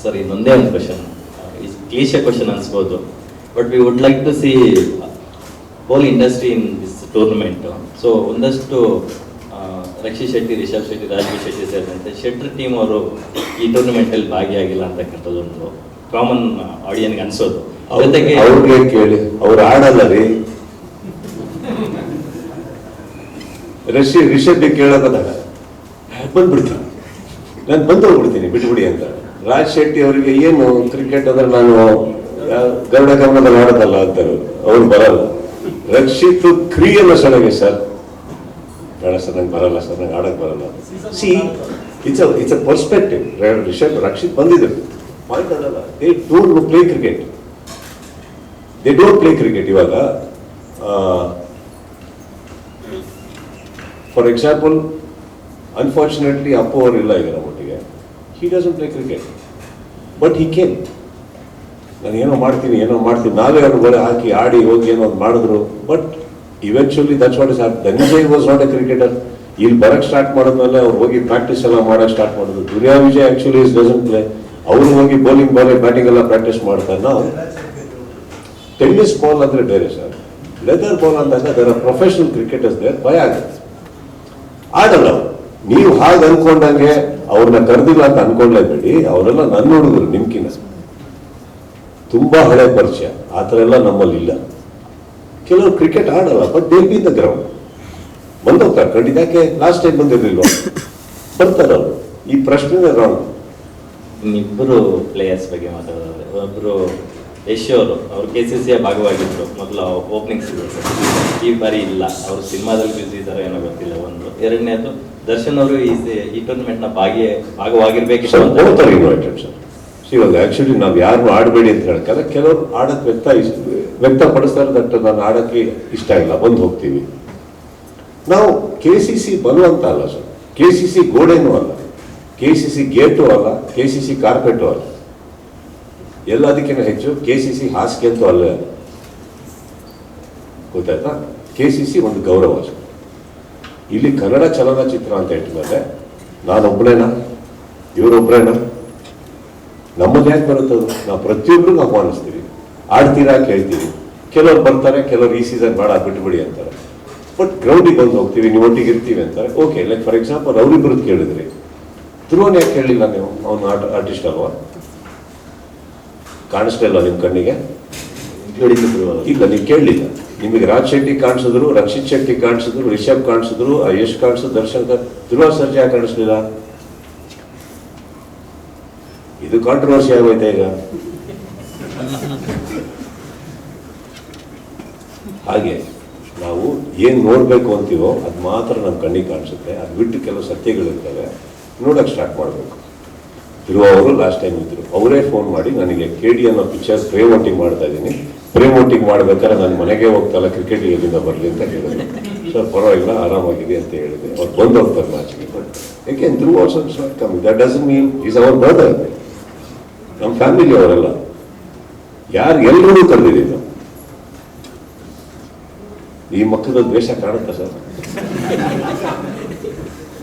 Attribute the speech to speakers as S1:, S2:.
S1: Sir ಇನ್ನೊಂದೇ ಒಂದು question ಕ್ಲೀಶಿಯ question ಅನ್ಸ್ಬೋದು. But we would like to see whole industry in this tournament so ಒಂದಷ್ಟು ರಕ್ಷಿ ರಕ್ಷಿತ್ ಶೆಟ್ಟಿ ರಿಷಬ್ ಶೆಟ್ಟಿ ರಾಜೀವ್ ಶೆಟ್ಟಿ ಸೇರಿದಂತೆ ಶೆಟ್ರ್ team ಅವರು ಈ ಟೂರ್ನಮೆಂಟಲ್ಲಿ ಭಾಗಿಯಾಗಿಲ್ಲ ಅಂತಕ್ಕಂಥದ್ದು ಒಂದು ಕಾಮನ್ ಆಡಿಯನ್ಗೆ ಅನ್ಸೋದು. ಜೊತೆಗೆ
S2: ಅವ್ರಿಗೆ ಕೇಳಿ. ಅವ್ರು ಆಡಲ್ಲ ರೀ. ರಶಿ ರಿಷಬ್ಗೆ ಕೇಳೋದಾಗ ಬಂದ್ಬಿಡ್ತೀನಿ ನಾನು ಬಂದು ಹೋಗ್ಬಿಡ್ತೀನಿ ಬಿಟ್ಬಿಡಿ ಅಂತ. ರಾಜ್ ಶೆಟ್ಟಿ ಅವರಿಗೆ ಏನು ಕ್ರಿಕೆಟ್ ಅಂದ್ರೆ ನಾನು ಗರುಡ ಗಮನದಲ್ಲಿ ಆಡೋದಲ್ಲ ಅಂತಾರೆ. ಅವ್ರು ಬರಲ್ಲ. ರಕ್ಷಿತ್ ಕ್ರಿಯೆಲ್ಲ ಸಡಗೆ ಸರ್. ಬೇಡ ಸರ್, ನಂಗೆ ಬರಲ್ಲ ಸರ್, ನಂಗೆ ಆಡಕ್ ಬರಲ್ಲ see it's it's a perspective Rishab, Rakshit ಬಂದಿದ್ರು. ಪಾಯಿಂಟ್ ಅದಲ್ಲ. They don't play cricket they don't play cricket ಇವಾಗ. ಫಾರ್ ಎಕ್ಸಾಂಪಲ್ ಅನ್ಫಾರ್ಚುನೇಟ್ಲಿ ಅಪ್ಪು ಅವರು ಇಲ್ಲ ಈಗ ನಮ್ಮೊಟ್ಟಿಗೆ he doesn't play cricket but he can ನಾನು ಏನೋ ಮಾಡ್ತೀನಿ ಏನೋ ಮಾಡ್ತೀನಿ. ನಾವೇ ಅವ್ರ ಬಳಿ ಹಾಕಿ ಆಡಿ ಹೋಗಿ ಏನೋ ಒಂದು ಮಾಡಿದ್ರು. But actually that's what is Dhananjay was not a cricketer ಇಲ್ಲಿ ಬರಕ್ಕೆ ಸ್ಟಾರ್ಟ್ ಮಾಡಿದ್ಮೇಲೆ ಅವ್ರು ಹೋಗಿ ಪ್ರಾಕ್ಟೀಸ್ ಎಲ್ಲ ಮಾಡೋಕ್ಕೆ ಸ್ಟಾರ್ಟ್ ಮಾಡಿದ್ರು. Duniya Vijay actually is doesn't play ಅವ್ರು ಹೋಗಿ ಬೌಲಿಂಗ್ ಬಾಲೇ ಬ್ಯಾಟಿಂಗ್ ಎಲ್ಲ ಪ್ರಾಕ್ಟೀಸ್ ಮಾಡ್ತಾರೆ. ನಾವು ಟೆನ್ನಿಸ್ ಬಾಲ್ ಅಂದರೆ ಬೇರೆ ಸರ್ ಲೆದರ್ ಬಾಲ್ ಅಂದಾಗ ಅದರ ಪ್ರೊಫೆಷನಲ್ ಕ್ರಿಕೆಟರ್ಸ್ ದೇರ್ ಭಯ ಆಗುತ್ತೆ. ಆಡಲ್ಲ ನೀವು ಹಾಗೆ ಅನ್ಕೊಂಡಂಗೆ ಅವ್ರನ್ನ ಕರೆದಿಲ್ಲ ಅಂತ ಅನ್ಕೊಂಡ್ಲೇಬೇಡಿ ಅವರೆಲ್ಲ ನನ್ನ ಹುಡುಗರು ನಿಮ್ಕಿನ ತುಂಬಾ ಹಳೆ ಪರಿಚಯ. ಆ ಥರ ಎಲ್ಲ ನಮ್ಮಲ್ಲಿ ಇಲ್ಲ. ಕೆಲವರು ಕ್ರಿಕೆಟ್ ಆಡಲ್ಲ but they be the ground ಬಂದೋಗ್ತಾರೆ. ಖಂಡಿತ. ಯಾಕೆ? ಲಾಸ್ಟ್ ಟೈಮ್ ಬಂದಿರ್ಲಿಲ್ವ? ಬರ್ತಾರೆ ಈ ಪ್ರಶ್ನೆ ರಾಂಗ್
S1: ಇನ್ನಿಬ್ಬರು ಪ್ಲೇಯರ್ಸ್ ಬಗ್ಗೆ ಮಾತಾಡೋದಾದ್ರೆ ಒಬ್ಬರು ಯಶ್ ಅವರು ಅವರು ಕೆ ಸಿ ಸಿಯ ಭಾಗವಾಗಿದ್ರು. ಮೊದಲು ಓಪನಿಂಗ್ ಸಿಗೋದು ಈ ಬಾರಿ ಇಲ್ಲ. ಅವರು ಸಿನಿಮಾದಲ್ಲಿ ಬ್ಯುಸಿ ಏನೋ ಗೊತ್ತಿಲ್ಲ. ಒಂದು. ಎರಡನೇದು ದರ್ಶನ್ ಅವರು ಈ ಟೂರ್ನಮೆಂಟ್ನ ಟೂರ್ನಮೆಂಟ್ನ ಭಾಗಿ
S2: ಸರ್ ಇವಾಗ ಆಕ್ಚುಲಿ ನಾವು ಯಾರು ಆಡಬೇಡಿ ಅಂತ ಹೇಳ್ಕಲ್ಲ ಕೆಲವರು ಆಡಕ್ಕೆ ವ್ಯಕ್ತ ಇಷ್ಟ ವ್ಯಕ್ತಪಡಿಸ್ತಾರೆ ದಟ್ಟ ನಾನು ಆಡಕ್ಕೆ ಇಷ್ಟ ಇಲ್ಲ ಬಂದು ಹೋಗ್ತೀವಿ. ನಾವು ಕೆ ಸಿ ಸಿ ಬಲವಂತ ಅಲ್ಲ ಸರ್. ಕೆ ಸಿ ಸಿ ಗೋಡೆನೂ ಅಲ್ಲ. ಕೆ ಸಿ ಸಿ ಗೇಟು ಅಲ್ಲ ಕೆ ಸಿ ಸಿ ಕಾರ್ಪೆಟು ಅಲ್ಲ. ಎಲ್ಲದಕ್ಕಿಂತ ಹೆಚ್ಚು ಕೆ ಸಿ ಸಿ ಹಾಸಿಗೆ ಅಂತೂ ಅಲ್ಲ ಗೊತ್ತಾಯ್ತಾ? ಕೆ ಸಿ ಸಿ ಒಂದು ಗೌರವ ಸರ್. ಇಲ್ಲಿ ಕನ್ನಡ ಚಲನಚಿತ್ರ ಅಂತ ಇಟ್ಮೇಲೆ ನಾನೊಬ್ಬನೇನಾ ಇವರೊಬ್ಬರೇನಾ ನಮ್ಮದು ಯಾಕೆ ಬರುತ್ತದು ನಾವು ಪ್ರತಿಯೊಬ್ಬರಿಗೂ ಆಹ್ವಾನಿಸ್ತೀವಿ ಆಡ್ತೀರಾ ಕೇಳ್ತೀವಿ. ಕೆಲವ್ರು ಬರ್ತಾರೆ, ಕೆಲವ್ರು ಈ ಸೀಸನ್ ಬೇಡ, ಬಿಟ್ಬಿಡಿ ಅಂತಾರೆ. ಬಟ್ ಗ್ರೌಂಡಿಗೆ ಬಂದು ಹೋಗ್ತೀವಿ, ನೀವು ಒಟ್ಟಿಗೆ ಇರ್ತೀವಿ ಅಂತಾರೆ. ಓಕೆ ಲೈಕ್ ಫಾರ್ ಎಕ್ಸಾಂಪಲ್ ಅವರಿಬ್ಬರದ್ದು ಕೇಳಿದ್ರಿ. ಧ್ರುವನ್ ಯಾಕೆ ಕೇಳಲಿಲ್ಲ ನೀವು? ಅವನು ಆರ್ಟಿಸ್ಟ್ ಅಲ್ವಾ? ಕಾಣಿಸ್ತಾ ಇಲ್ಲ ನಿಮ್ಮ ಕಣ್ಣಿಗೆ? ಇಲ್ಲ, ನೀವು ಕೇಳಲಿಲ್ಲ. ನಿಮಗೆ ರಾಜ್ ಶೆಟ್ಟಿ ಕಾಣಿಸಿದ್ರು, ರಕ್ಷಿತ್ ಶೆಟ್ಟಿ ಕಾಣಿಸಿದ್ರು, ರಿಷಬ್ ಕಾಣಿಸಿದ್ರು ಯಶ್ ಕಾಣಿಸಿದ್ರು, ದರ್ಶನ್ ಧ್ರುವ ಸರ್ಜಾ ಯಾಕೆ ಕಾಣಿಸ್ಲಿಲ್ಲ. ಇದು ಕಾಂಟ್ರವರ್ಸಿ ಆಗೋಯ್ತಾ ಈಗ? ಹಾಗೆ, ನಾವು ಏನ್ ನೋಡ್ಬೇಕು ಅಂತೀವೋ ಅದು ಮಾತ್ರ ನಮ್ಮ ಕಣ್ಣಿಗೆ ಕಾಣಿಸುತ್ತೆ. ಅದು ಬಿಟ್ಟು ಕೆಲವು ಸತ್ಯಗಳಿರ್ತವೆ. ನೋಡಕ್ ಸ್ಟಾರ್ಟ್ ಮಾಡಬೇಕು. ಧ್ರುವ ಅವರು ಲಾಸ್ಟ್ ಟೈಮ್ ಇದ್ರು. ಅವರೇ ಫೋನ್ ಮಾಡಿ, ನನಗೆ ಕೆ ಡಿ ಅನ್ನೋ ಪಿಕ್ಚರ್ ಪ್ರೇ ವೋಟಿಂಗ್ ಮಾಡ್ತಾ ಇದ್ದೀನಿ. ಪ್ರೇ ವೋಟಿಂಗ್ ಮಾಡ್ಬೇಕಾದ್ರೆ ನಾನು ಮನೆಗೆ ಹೋಗ್ತಲ್ಲ ಕ್ರಿಕೆಟ್ ಎಲ್ಲಿಂದ ಬರಲಿ ಅಂತ ಹೇಳಿದೆ ಸರ್ ಪರವಾಗಿಲ್ಲ ಆರಾಮಾಗಿದೆ ಅಂತ ಹೇಳಿದೆ ಅವ್ರು ಬಂದು ಹೋಗ್ತಾರೆ ಮ್ಯಾಚ್ಗೆ ಬಟ್ ಯಾಕೆ ಅವರ್ಸ್ ಆಲ್ಸೋ ನಾಟ್ ಕಮ್ಮಿ that doesn't mean is our brother ನಮ್ಮ ಫ್ಯಾಮಿಲಿ ಅವರೆಲ್ಲ. ಯಾರು ಎಲ್ಲರೂ ಕರೆದಿದ್ದೀವಿ ನಾವು ಈ ಮಕ್ಕಳ ದ್ವೇಷ ಕಾಣುತ್ತಾ ಸರ್?